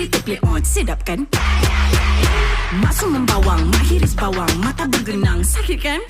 Jadi on Sedap kan Masuk membawang Mahiris bawang Mata bergenang Sakit kan.